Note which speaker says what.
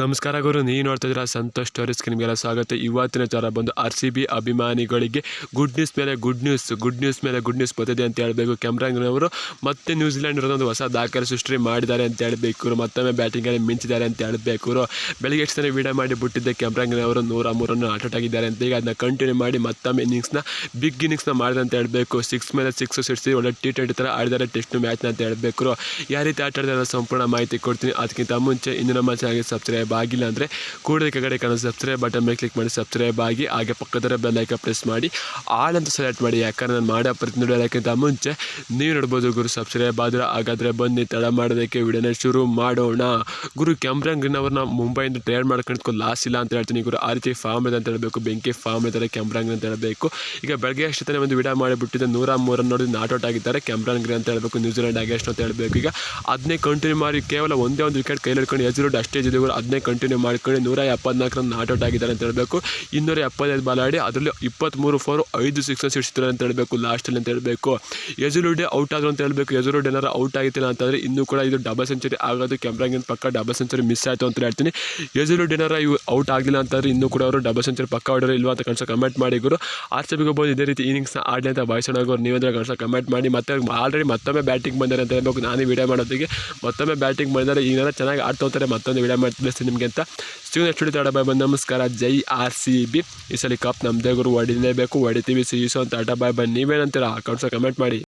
Speaker 1: ನಮಸ್ಕಾರ ಗುರು ನೋಡ್ತಾ ಇದ್ದೀರಾ ಸಂತೋಷ್ ಸ್ಟೋರೀಸ್ಗೆ ನಿಮಗೆಲ್ಲ ಸ್ವಾಗತ. ಇವತ್ತಿನ ಚಾರ ಬಂದು ಆರ್ ಸಿ ಬಿ ಅಭಿಮಾನಿಗಳಿಗೆ ಗುಡ್ ನ್ಯೂಸ್ ಮೇಲೆ ಗುಡ್ ನ್ಯೂಸ್ ಗುಡ್ ನ್ಯೂಸ್ ಮೇಲೆ ಗುಡ್ ನ್ಯೂಸ್ ಬರ್ತಿದೆ ಅಂತ ಹೇಳಬೇಕು. ಕೆಮ್ರಾಂಗ್ನವರು ಮತ್ತೆ ನ್ಯೂಜಿಲೆಂಡ್ ಇರೋದೊಂದು ಹೊಸ ದಾಖಲೆ ಸೃಷ್ಟಿ ಮಾಡಿದ್ದಾರೆ ಅಂತ ಹೇಳಬೇಕು ಮತ್ತೊಮ್ಮೆ ಬ್ಯಾಟಿಂಗಲ್ಲಿ ಮಿಂಚಿದ್ದಾರೆ ಅಂತ ಹೇಳಬೇಕು ಬೆಳಿಗ್ಗೆ ಎಷ್ಟು ಸರಿ ವಿಡಿಯೋ ಮಾಡಿ ಬಿಟ್ಟಿದ್ದೆ ಕೆಮ್ರಾಂಗ್ನವರು. ನೂರ ಮೂರನ್ನು ಔಟ್ ಆಗಿದ್ದಾರೆ ಅಂತ. ಈಗ ಅದನ್ನ ಕಂಟಿನ್ಯೂ ಮಾಡಿ ಮತ್ತೊಮ್ಮೆ ಇನ್ನಿಂಗ್ಸ್ನ ಬಿಗ್ ಇನ್ನಿಂಗ್ಸ್ನ ಮಾಡಿದೆ ಅಂತ ಹೇಳಬೇಕು. ಸಿಕ್ಸ್ ಮೇಲೆ ಸಿಕ್ಸ್ ಸಿಡಿಸಿ ಒಳ್ಳೆ ಟಿ ಟ್ವೆಂಟಿ ಥರ ಆಡಿದ್ದಾರೆ. ಟೆಸ್ಟ್ ಮ್ಯಾಚ್ನ ಅಂತ ಹೇಳಬೇಕು ಯಾವ ರೀತಿ ಆಟ ಆಡಿದಾರೆ ಸಂಪೂರ್ಣ ಮಾಹಿತಿ ಕೊಡ್ತೀನಿ. ಅದಕ್ಕಿಂತ ಮುಂಚೆ ಇನ್ನೂ ನಮ್ಮ ಚಾನಲ್ಗೆ ಸಬ್ಸ್ಕ್ರೈಬ್ ಆಗಿಲ್ಲ ಅಂದರೆ ಕೂಡಲೇ ಕೆಳಗಡೆ ಕಾಣೋ ಸಬ್ಸ್ಕ್ರೈಬ್ ಬಟನ್ ಮೇಲೆ ಕ್ಲಿಕ್ ಮಾಡಿ ಸಬ್ಸ್ಕ್ರೈಬ್ ಆಗಿ, ಹಾಗೆ ಪಕ್ಕದ ಬೆಲ್ ಐಕ ಪ್ರೆಸ್ ಮಾಡಿ. ಆಲ್ ಅಂತ ಸೆಲೆಕ್ಟ್ ಮಾಡಿ, ಯಾಕಂದ್ರೆ ನಾನು ಮಾಡೋ ಪ್ರತಿ ನೋಡೋದಕ್ಕಿಂತ ಮುಂಚೆ ನೀವು ನೋಡ್ಬೋದು ಗುರು ಸಬ್ಸ್ಕ್ರೈಬ್ ಆದರೆ ಹಾಗಾದರೆ ಬನ್ನಿ, ತಡ ಮಾಡೋದಕ್ಕೆ ವಿಡಿಯೋನ ಶುರು ಮಾಡೋಣ. ಗುರು ಕೆಂಬ್ರಂಗ್ನವ್ರನ್ನ ಮುಂಬೈಯಿಂದ ಟ್ರೇಡ್ ಮಾಡ್ಕೊಂಡು ಲಾಸ್ ಇಲ್ಲ ಅಂತ ಹೇಳ್ತೀನಿ ಗುರು. ಆ ರೀತಿ ಫಾರ್ಮ್ ಇದೆ ಅಂತ ಹೇಳಬೇಕು, ಬೆಂಕಿ ಫಾರ್ಮ್ ಇದ್ದಾರೆ ಕೆಂಬ್ರಂಗ್ ಅಂತ ಹೇಳಬೇಕು. ಈಗ ಬೆಳಗ್ಗೆ ಅಷ್ಟೇ ಒಂದು ವಿಡಿಯೋ ಮಾಡಿಬಿಟ್ಟಿದೆ, ನೂರ ಮೂರನ್ನು ನೋಡಿ ನಾಟ್ ಔಟ್ ಆಗಿದ್ದಾರೆ ಗ್ರೀನ್ ಅಂತ ಹೇಳಬೇಕು ನ್ಯೂಜಿಲೆಂಡ್ ಆಗಿ ಅಷ್ಟು ಅಂತ ಹೇಳಬೇಕು. ಈಗ ಅದನ್ನೇ ಕಂಟಿನ್ಯೂ ಮಾಡಿ, ಕೇವಲ ಒಂದೇ ಒಂದು ವಿಕೆಟ್ ಕೈಲಿಡ್ಕೊಂಡು ಎಜುರುಡ್ ಅಷ್ಟೇ ಇದೆ ಗುರು. ಅದನ್ನೇ ಕಂಟಿನ್ಯೂ ಮಾಡ್ಕೊಂಡು ನೂರ ಎಪ್ಪತ್ನಾಲ್ಕು ರನ್ ನಾಟ್ ಔಟ್ ಆಗಿದ್ದಾರೆ ಅಂತ ಹೇಳಬೇಕು. ಇನ್ನೂರ ಎಪ್ಪತ್ತೈದು ಬಾಲ್ ಆಡಿ ಅದರಲ್ಲಿ ಇಪ್ಪತ್ತ್ಮೂರು ಫೋರ್ ಐದು ಸಿಕ್ಸ್ ಸಿಡಿಸ್ತಾರೆ ಅಂತ ಹೇಳಬೇಕು ಲಾಸ್ಟಲ್ಲಿ ಅಂತ ಹೇಳಬೇಕು. ಯಜುರುಡೆ ಔಟ್ ಆದರು ಅಂತ ಹೇಳಬೇಕು. ಯಜುರುಡ್ ಏನಾರು ಔಟ್ ಆಗಿತ್ತಿಲ್ಲ ಅಂತಂದರೆ ಇನ್ನೂ ಕೂಡ ಇದು ಡಬಲ್ ಸೆಂಚುರಿ ಆಗೋದು ಕ್ಯಾಮ್ರಾಗಿನ ಪಕ್ಕ ಡಬಲ್ ಸೆಂಚುರಿ ಮಿಸ್ ಆಯಿತು ಅಂತ ಹೇಳ್ತೀನಿ. ಯಜುರುಡ್ ಏನಾರು ಇವು ಔಟ್ ಆಗಿಲ್ಲ ಅಂತಂದರೆ ಇನ್ನೂ ಕೂಡ ಅವರು ಡಬಲ್ ಸೆಂಚುರಿ ಪಕ್ಕ ಆಡೋರು ಇಲ್ವಾ ಅಂತ ಕನ್ಸೋ ಕಮೆಂಟ್ ಮಾಡಿ ಗುರು. ಆರ್ ಸಿ ಬಿಗೆ ಇದೇ ರೀತಿ ಇನ್ನಿಂಗ್ಸ್ನ ಆಡಲಿ ಅಂತ ಭಾವಿಸೋಣ ಗುರು. ಅಂದರೆ ಕನ್ಸೋ ಕಮೆಂಟ್ ಮಾಡಿ. ಮತ್ತೆ ಆಲ್ರೆಡಿ ಮತ್ತೊಮ್ಮೆ ಬ್ಯಾಟಿಂಗ್ ಬಂದಾರೆ ಅಂತ ಹೇಳ್ಬೇಕು. ನಾನೇ ವಿಡಿಯೋ ಮಾಡೋದಕ್ಕೆ. ಮತ್ತೊಮ್ಮೆ ಬ್ಯಾಟಿಂಗ್ ಬಂದರೆ ಈಗ ಚೆನ್ನಾಗಿ ಆಡ್ತಾ ಹೋಗ್ತಾರೆ, ಮತ್ತೊಂದು ವಿಡಿಯೋ ಮಾಡಿ ತಿಳಿಸ್ತೀನಿ ನಿಮಗೆ ಅಂತ. ಸಿವ್ ನೆಕ್ಸ್ಟ್ ಆಟ ಬಾಯ್ ಬಂದು ನಮಸ್ಕಾರ. ಜೈ ಆರ್ ಸಿ ಬಿ. ಈ ಸಲ ಕಪ್ ನಮ್ಮದೇ ಗುರು, ಹೊಡಿಲೇಬೇಕು, ಹೊಡಿತೀವಿ, ಸಿಗಿಸೋ ಅಂತ ಆಟ. ಬಾಯ್ ಬಂದು ನೀವೇನಂತೀರಾ? ಕನ್ಸೋ ಕಮೆಂಟ್ ಮಾಡಿ.